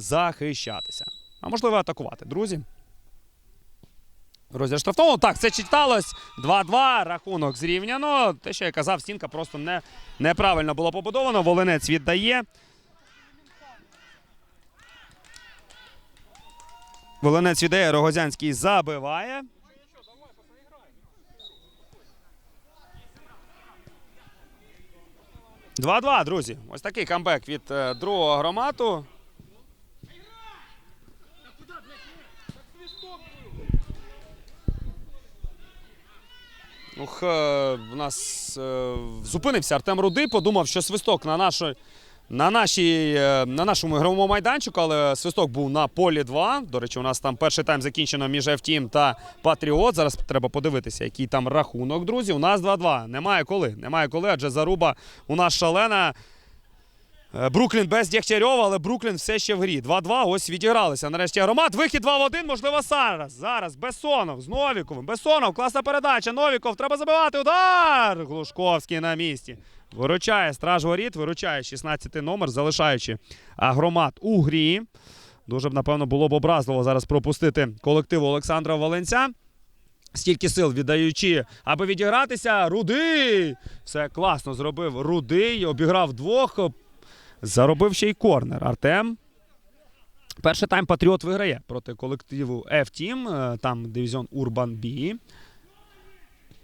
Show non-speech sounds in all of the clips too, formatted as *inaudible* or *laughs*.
захищатися. А можливо атакувати, друзі. Розір штрафного. Так, це читалось. 2-2. Рахунок зрівняно. Те, що я казав, стінка просто не, неправильно було побудовано. Волинець віддає. Волинець віддає, Рогозянський забиває. Два-два, друзі. Ось такий камбек від е, другого громаду. Ух, е, в нас е, зупинився Артем Руди, подумав, що свисток на, нашій, на, нашій, е, на нашому ігровому майданчику, але свисток був на полі 2. До речі, у нас там перший тайм закінчено між Евтім та Патріот. Зараз треба подивитися, який там рахунок, друзі. У нас 2-2. Немає коли. Немає коли, адже заруба у нас шалена. Е, Бруклін без Дягтярьова, але Бруклін все ще в грі. 2-2. Ось відігралися. Нарешті громад. Вихід 2 в 1. Можливо, зараз. Зараз. Бессонов з Новіковим. Бессонов. Класна передача. Новіков. Треба забивати. Удар. Глушковський на місці. Виручає страж воріт. Виручає 16-й номер, залишаючи громад у грі. Дуже б, напевно, було б образливо зараз пропустити колективу Олександра Валенця. Стільки сил віддаючи, аби відігратися. Рудий! Все класно зробив Рудий. Обіграв двох. Заробив ще й корнер. Артем. Перший тайм Патріот виграє проти колективу F-Team. е, Там дивізіон Урбан Бі.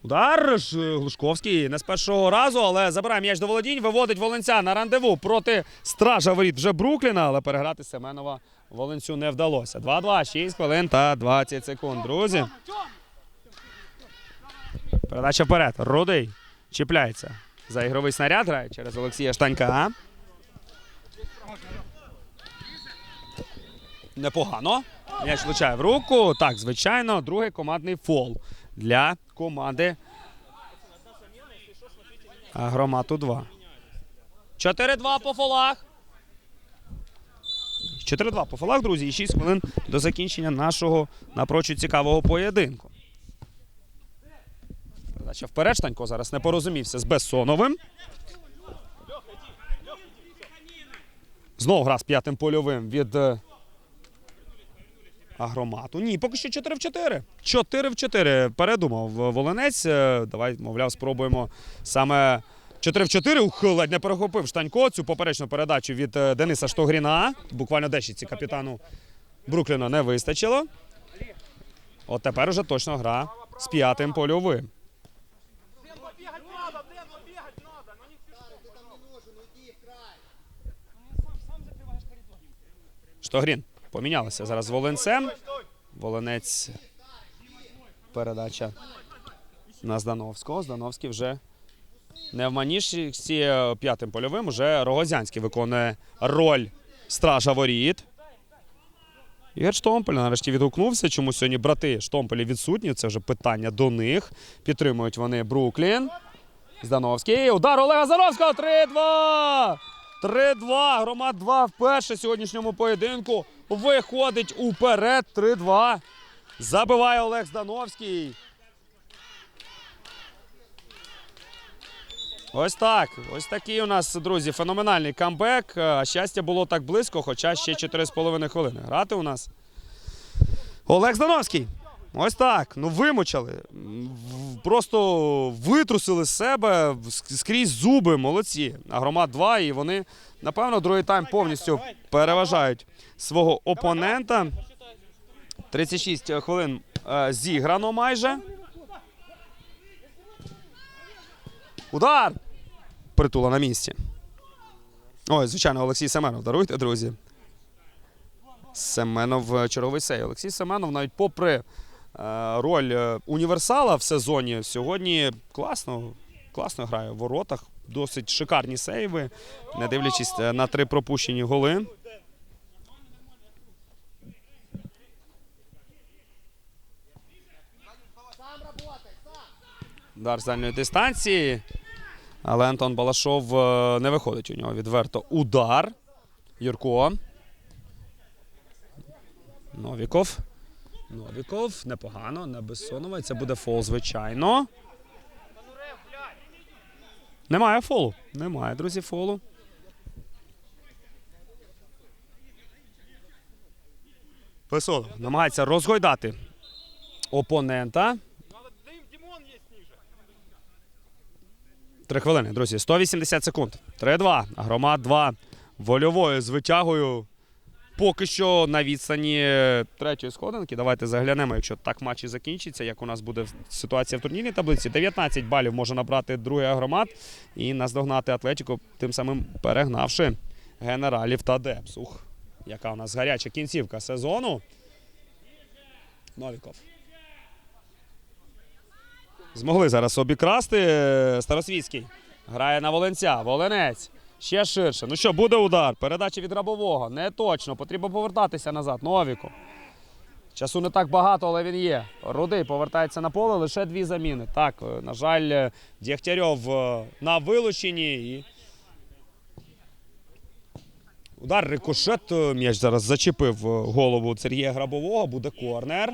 Удар Глушковський не з першого разу, але забирає м'яч до володінь. Виводить Волинця на рандеву проти стража воріт вже Брукліна, але переграти Семенова Волинцю не вдалося. 2-2, 6 хвилин та 20 секунд. Друзі. Передача вперед. Рудий чіпляється. За ігровий снаряд грає через Олексія Штанька. Непогано. М'яч влучає в руку. Так, звичайно, другий командний фол для команди Громату 2. 4-2 по фолах. 4-2 по фолах, друзі, і 6 хвилин до закінчення нашого напрочуд цікавого поєдинку. Передача вперед. Штанько зараз не порозумівся з Бессоновим. Знову гра з п'ятим польовим від е, Агромату. Ні, поки що 4 в 4. 4 в 4. Передумав Волинець. Е, Давай, мовляв, спробуємо саме 4 в 4. Ух, ледь не перехопив Штанько цю поперечну передачу від е, Дениса Штогріна. Буквально дещиці капітану Брукліна не вистачило. От тепер уже точно гра з п'ятим польовим. Штогрін помінялися зараз з Волинцем. Волинець. Передача на Здановського. Здановський вже не в манішці е, п'ятим польовим. Уже Рогозянський виконує роль стража воріт. Ігор Штомпель нарешті відгукнувся. Чому сьогодні брати Штомпелі відсутні? Це вже питання до них. Підтримують вони Бруклін. Здановський. Удар Олега Здановського. 3-2. 3-2. Громад 2 вперше в сьогоднішньому поєдинку. Виходить уперед. 3-2. Забиває Олег Здановський. Ось так. Ось такий у нас, друзі, феноменальний камбек. Щастя було так близько, хоча ще 4,5 хвилини. Грати у нас. Олег Здановський. Ось так. Ну вимучали. Просто витрусили з себе скрізь зуби. Молодці. А громад 2, і вони, напевно, другий тайм повністю переважають свого опонента. 36 хвилин е, зіграно майже. Удар! Притула на місці. Ой, звичайно, Олексій Семенов. Даруйте, друзі. Семенов е, черговий сей. Олексій Семенов, навіть попри роль е, універсала в сезоні, сьогодні класно, класно грає в воротах. Досить шикарні сейви, не дивлячись е, на три пропущені голи. Удар з дальньої дистанції. Але Антон Балашов е, не виходить у нього відверто. Удар. Юрко. Новіков. Новіков. Непогано. Не Бессонова. Це буде фол, звичайно. Немає фолу. Немає, друзі, фолу. Песолов намагається розгойдати опонента. Три хвилини, друзі. 180 секунд. 3-2. Громад 2. Вольовою з витягою. Поки що на відстані третьої сходинки. Давайте заглянемо, якщо так матч і закінчиться, як у нас буде ситуація в турнірній таблиці. 19 балів може набрати другий агромат і наздогнати Атлетіку, тим самим перегнавши генералів та Депс. Ух, яка у нас гаряча кінцівка сезону. Новіков. Змогли зараз обікрасти. Старосвітський. Грає на Волинця. Волинець. Ще ширше. Ну що, буде удар. Передача від рабового. Не точно. Потрібно повертатися назад. Новіку. Часу не так багато, але він є. Рудий повертається на поле, лише дві заміни. Так, е, на жаль, е, е, на вилученні. І... Удар рикошет. М'яч зараз зачепив голову Сергія Грабового. Буде корнер.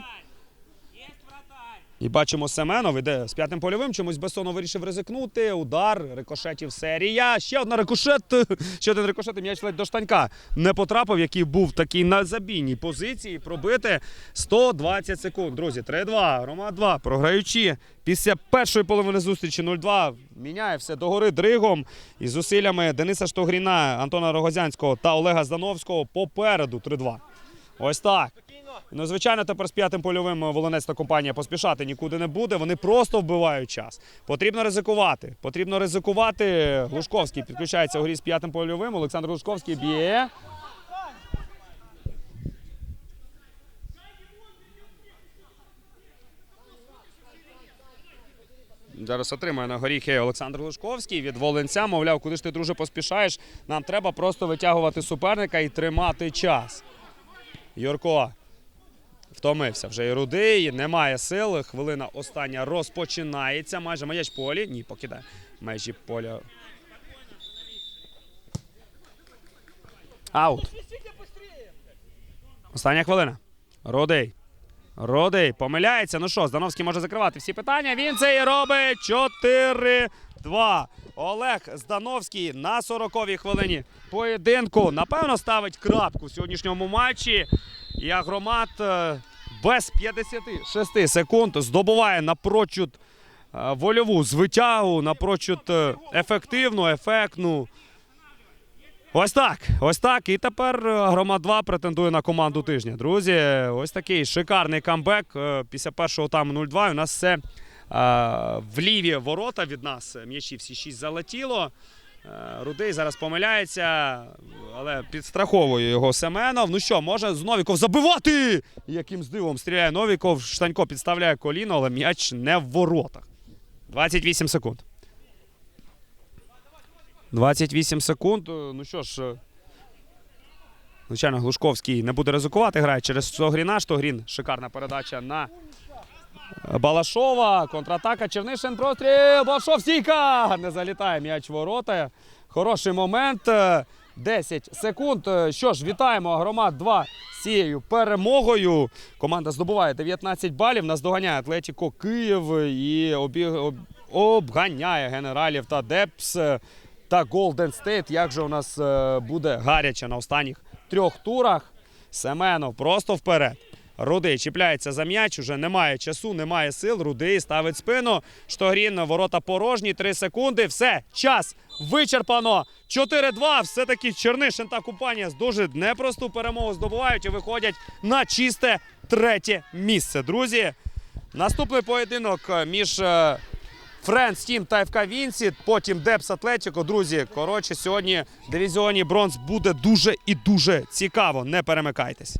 І бачимо Семенов іде з п'ятим польовим. Чомусь Бессонов вирішив ризикнути. Удар, рикошетів серія. Ще одна рикошет. *laughs* Ще один рикошет. М'яч ледь до штанька не потрапив, який був такий на забійній позиції. Пробити 120 секунд. Друзі, 3-2. Рома 2. Програючи після першої половини зустрічі 0-2. Міняє все догори дригом. І зусиллями Дениса Штогріна, Антона Рогозянського та Олега Здановського попереду 3-2. Ось так. Ну, звичайно, тепер з п'ятим польовим волонець та компанія поспішати нікуди не буде. Вони просто вбивають час. Потрібно ризикувати. Потрібно ризикувати. Глушковський підключається у грі з п'ятим польовим. Олександр Глушковський б'є. Зараз отримає на горіхи Олександр Глушковський від Волинця. Мовляв, куди ж ти, друже, поспішаєш? Нам треба просто витягувати суперника і тримати час. Юрко втомився вже і рудий, немає сил. Хвилина остання розпочинається. Майже м'яч полі. Ні, покидає. Межі поля. Аут. Остання хвилина. Рудий. Рудий помиляється. Ну що, Здановський може закривати всі питання. Він це і робить 4-2. Олег Здановський на 40-й хвилині поєдинку. Напевно, ставить крапку в сьогоднішньому матчі. І агромат е, без 56 секунд здобуває напрочуд е, вольову звитягу, напрочуд е, ефективну, ефектну. Ось так, ось так. І тепер Громад 2 претендує на команду тижня. Друзі, ось такий шикарний камбек. Після першого тайму 0-2 у нас все в ліві ворота від нас. М'ячі всі шість залетіло. Е, Рудий зараз помиляється, але підстраховує його Семенов. Ну що, може з Новіков забивати? Яким здивом стріляє Новіков. Штанько підставляє коліно, але м'яч не в воротах. 28 секунд. 28 секунд. Ну що ж, звичайно, Глушковський не буде ризикувати. Грає через Штогріна. Штогрін. Шикарна передача на Балашова. Контратака. Чернишин простріл. Балашов стійка. Не залітає м'яч ворота. Хороший момент. Е, 10 секунд. Що ж, вітаємо Громад 2 з цією перемогою. Команда здобуває 19 балів. Наздоганяє Атлетіко Київ і обіг, обганяє генералів та Депс та Голден Стейт. Як же у нас е, буде гаряче на останніх трьох турах? Семенов просто вперед. Рудий чіпляється за м'яч, уже немає часу, немає сил. Рудий ставить спину. Штогрін, ворота порожні, 3 секунди. Все, час вичерпано. 4-2. Все-таки Чернишин та компанія з дуже непросту перемогу здобувають і виходять на чисте третє місце. Друзі, наступний поєдинок е, між Френс Тім та ФК Вінсіт, потім Депс Атлетіко. Друзі, коротше, сьогодні в дивізіоні бронз буде дуже і дуже цікаво. Не перемикайтесь.